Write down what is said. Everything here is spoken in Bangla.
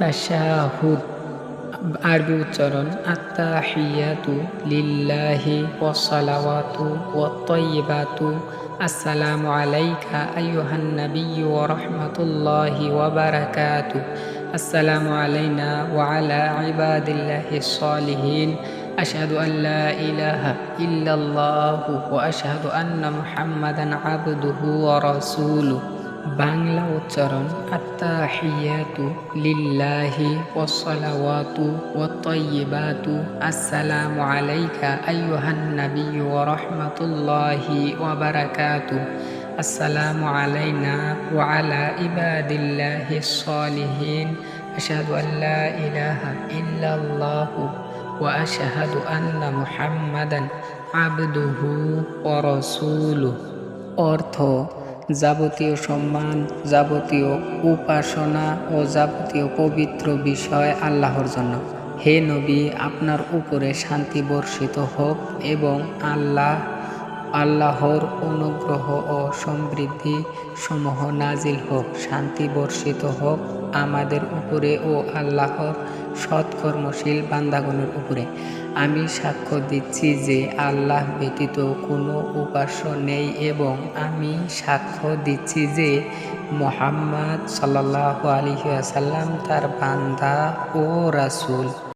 তাশাহুদ আরবি উচ্চারণ, আত্তাহিয়াতু লিল্লাহি ওয়াসসালাওয়াতু ওয়াত-তাইয়্যিবাতু আসসালামু আলাইকা আইয়ুহান নাবিয়্যু ওয়া রাহমাতুল্লাহি ওয়া বারাকাতু। আসসালামু আলাইনা ওয়া আলা ইবাদিল্লাহিস সালিহিন। আশহাদু আন লা ইলাহা ইল্লাল্লাহু ওয়া আশহাদু আন্না মুহাম্মাদান আবদুহু ওয়া বাংলা উচ্চারণ, আত্তাহিয়াতু লিল্লাহি ওয়াসসালাওয়াতু ওয়াত-তাইয়্যিবাতু আসসালামু আলাইকা আইয়ুহান নাবিয়্যু ওয়া রাহমাতুল্লাহি ওয়া বারাকাতু। আসসালামু আলাইনা ওয়া আলা ইবাদিল্লাহিস সালিহিন আশহাদু আল ইলাহা ইল্লাল্লাহু ওয়া আশহাদু আন্না মুহাম্মাদান আবদুহু ওয়া রাসূলুহু। অর্থ যাবতীয় সম্মান, যাবতীয় উপাসনা ও যাবতীয় পবিত্র বিষয় আল্লাহর জন্য। হে নবী, আপনার উপরে শান্তি বর্ষিত হোক এবং আল্লাহ, আল্লাহর অনুগ্রহ ও সমৃদ্ধি সমূহ নাজিল হোক, শান্তি বর্ষিত হোক। আমাদের উপরে ও আল্লাহর সৎকর্মশীল বান্দাগণের উপরে। আমি সাক্ষ্য দিচ্ছি যে আল্লাহ ব্যতীত কোনো উপাস্য নেই এবং আমি সাক্ষ্য দিচ্ছি যে মোহাম্মদ সাল্লাহ আলহিহাসাল্লাম তার বান্দা ও রাসুল।